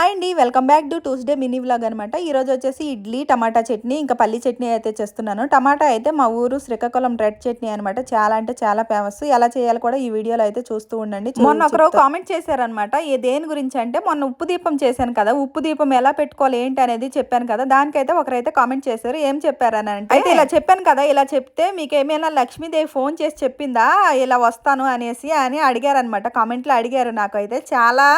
Hi అండి welcome back to Tuesday mini vlog అనమాట ఈరోజు వచ్చేసి ఇడ్లీ టమాటా చట్నీ ఇంకా పల్లి చట్నీ అయితే చేస్తున్నాను. టమాటా అయితే మా ఊరు శ్రీకాకుళం రెడ్ చట్నీ అనమాట చాలా అంటే చాలా ఫేమస్ ఎలా చేయాలో కూడా ఈ వీడియోలో అయితే చూస్తూ ఉండండి. మొన్న ఒకరు కామెంట్ చేశారనమాట ఏ దేని గురించి అంటే మొన్న ఉప్పు దీపం చేశాను కదా ఉప్పు దీపం ఎలా పెట్టుకోవాలి ఏంటి అనేది చెప్పాను కదా. దానికైతే ఒకరైతే కామెంట్ చేశారు. ఏం చెప్పారని అంటే అయితే ఇలా చెప్పాను కదా ఇలా చెప్తే మీకు ఏమైనా లక్ష్మీదేవి ఫోన్ చేసి చెప్పిందా? ఇలా వస్తాను అనేసి అని అడిగారనమాట కామెంట్లో అడిగారు నాకైతే. చాలా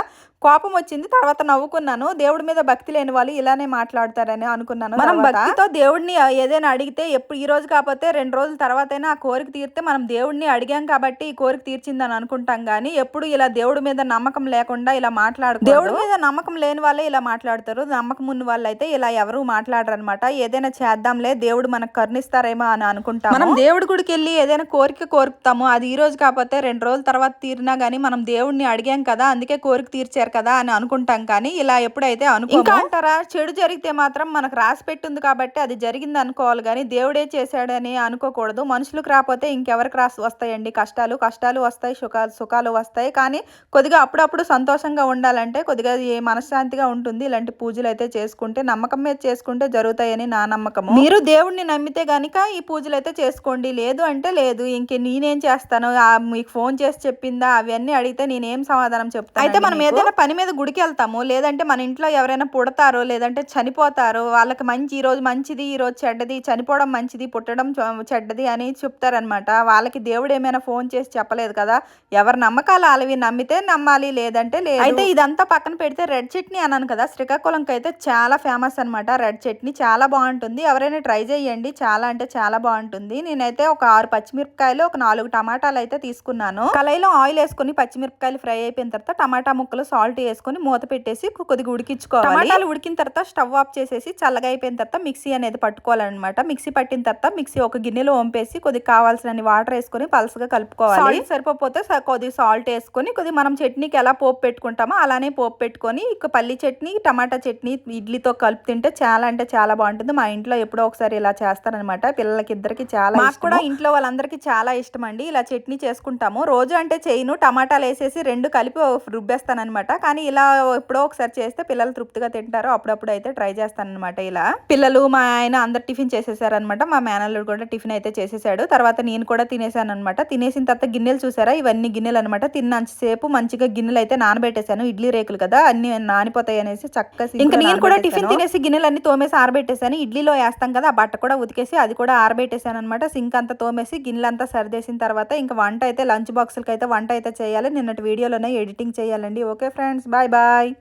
కోపం వచ్చింది తర్వాత నవ్వుకున్నాను. దేవుడి మీద భక్తి లేని వాళ్ళు ఇలానే మాట్లాడతారని అనుకున్నాను. మనం భక్తితో దేవుడిని ఏదైనా అడిగితే ఎప్పుడు ఈ రోజు కాకపోతే రెండు రోజుల తర్వాత అయినా ఆ కోరిక తీరితే మనం దేవుడిని అడిగాం కాబట్టి ఈ కోరిక తీర్చిందని అనుకుంటాం కానీ ఎప్పుడు ఇలా దేవుడి మీద నమ్మకం లేకుండా ఇలా మాట్లాడు దేవుడి మీద నమ్మకం లేని వాళ్ళే ఇలా మాట్లాడతారు. నమ్మకం ఉన్న వాళ్ళు అయితే ఇలా ఎవరు మాట్లాడరు అనమాట ఏదైనా చేద్దాంలే దేవుడు మనకు కరుణిస్తారేమో అని అనుకుంటాం మనం దేవుడి గుడికి వెళ్ళి ఏదైనా కోరిక కోరుకుతాము అది ఈ రోజు కాకపోతే రెండు రోజుల తర్వాత తీరినా గానీ మనం దేవుడిని అడిగాం కదా అందుకే కోరిక తీర్చారు కదా అని అనుకుంటాం కానీ ఇలా ఎప్పుడైతే అనుకో ఇంకా అంటారా? చెడు జరిగితే మాత్రం మనకు రాసి పెట్టింది కాబట్టి అది జరిగింది అనుకోవాలి కానీ దేవుడే చేశాడని అనుకోకూడదు. మనుషులకు రాకపోతే ఇంకెవరికి రాసి వస్తాయండి? కష్టాలు కష్టాలు వస్తాయి సుఖాలు సుఖాలు వస్తాయి. కానీ కొద్దిగా అప్పుడప్పుడు సంతోషంగా ఉండాలంటే కొద్దిగా ఏ మనశ్శాంతిగా ఉంటుంది. ఇలాంటి పూజలు అయితే చేసుకుంటే నమ్మకం మీద చేసుకుంటే జరుగుతాయని నా నమ్మకం మీరు దేవుడిని నమ్మితే గనుక ఈ పూజలు అయితే చేసుకోండి. లేదు అంటే లేదు. ఇంక నేనేం చేస్తాను? మీకు ఫోన్ చేసి చెప్పిందా? అవన్నీ అడిగితే నేనేం సమాధానం చెప్తాను అయితే మనం ఏదైనా పని మీద గుడికి వెళ్తాము. లేదంటే మన ఇంట్లో ఎవరైనా పుడతారో లేదంటే చనిపోతారో వాళ్ళకి మంచి ఈరోజు మంచిది ఈ రోజు చెడ్డది చనిపోవడం మంచిది పుట్టడం చెడ్డది అని చెప్తారనమాట వాళ్ళకి దేవుడు ఏమైనా ఫోన్ చేసి చెప్పలేదు కదా ఎవరి నమ్మకాలు వాళ్ళవి నమ్మితే నమ్మాలి లేదంటే లేదు. అయితే ఇదంతా పక్కన పెడితే రెడ్ చట్నీ అన్నాను కదా శ్రీకాకుళంకి అయితే చాలా ఫేమస్ అనమాట రెడ్ చట్నీ చాలా బాగుంటుంది. ఎవరైనా ట్రై చేయండి. చాలా అంటే చాలా బాగుంటుంది. నేనైతే ఒక ఆరు పచ్చిమిరపకాయలు ఒక నాలుగు టమాటాలు అయితే తీసుకున్నాను. కళాయిలో ఆయిల్ వేసుకుని పచ్చిమిరపకాయలు ఫ్రై అయిపోయిన తర్వాత టమాటా ముక్కలు సాల్ట్ వేసుకొని మూత పెట్టేసి కొద్దిగా ఉడికించుకోవాలి. టమాటాలు ఉడికిన తర్వాత స్టవ్ ఆఫ్ చేసేసి చల్లగా అయిపోయిన తర్వాత మిక్సీ అనేది పట్టుకోవాలన్నమాట. మిక్సీ పట్టిన తర్వాత మిక్సీ ఒక గిన్నెలో వంపేసి కొద్దిగా కావాల్సిన వాటర్ వేసుకొని పలసగా కలుపుకోవాలి. సరిపోతే కొద్దిగా సాల్ట్ వేసుకొని కొద్దిగా మనం చట్నీకి ఎలా పోపు పెట్టుకుంటామో అలానే పోపు పెట్టుకొని ఇక పల్లి చట్నీ టమాటా చట్నీ ఇడ్లీతో కలిపి తింటే చాలా అంటే చాలా బాగుంటుంది. మా ఇంట్లో ఎప్పుడో ఒకసారి ఇలా చేస్తారనమాట పిల్లలకి ఇద్దరికి చాలా మాకు కూడా ఇంట్లో వాళ్ళందరికీ చాలా ఇష్టం అండి ఇలా చట్నీ చేసుకుంటాము. రోజు అంటే చేయను. టమాటాలు వేసేసి రెండు కలిపి రుబ్బేస్తానమాట కానీ ఇలా ఎప్పుడో ఒకసారి చేస్తే పిల్లలు తృప్తిగా తింటారు. అప్పుడప్పుడు అయితే ట్రై చేస్తానమాట ఇలా. పిల్లలు మా ఆయన అందరు టిఫిన్ చేసేసారనమాట మా మేనల్లుడు కూడా టిఫిన్ అయితే చేసేసాడు. తర్వాత నేను కూడా తినేసాను అనమాట తినేసిన తర్వాత గిన్నెలు చూసారా? ఇవన్నీ గిన్నెలు అనమాట తిన్నంతసేపు మంచిగా గిన్నెలు అయితే నానబెట్టేశాను. ఇడ్లీ రేకులు కదా అన్ని నానిపోతాయి అనేసి చక్కగా ఇంకా నేను కూడా టిఫిన్ తినేసి గిన్నెలు అన్ని తోమేసి ఆరబెట్టేశాను. ఇడ్లీలో వేస్తాం కదా ఆ బట్ట కూడా ఉతికేసి అది కూడా ఆరబెట్టేశాను అనమాట సింక్ అంతా తోమేసి గిన్నెలంతా సరిదేసిన తర్వాత ఇంకా వంట అయితే లంచ్ బాక్సులకి అయితే వంట అయితే చేయాలి. నిన్నటి వీడియోలోనే ఎడిటింగ్ చేయాలండి. Okay friends? friends. Bye-bye.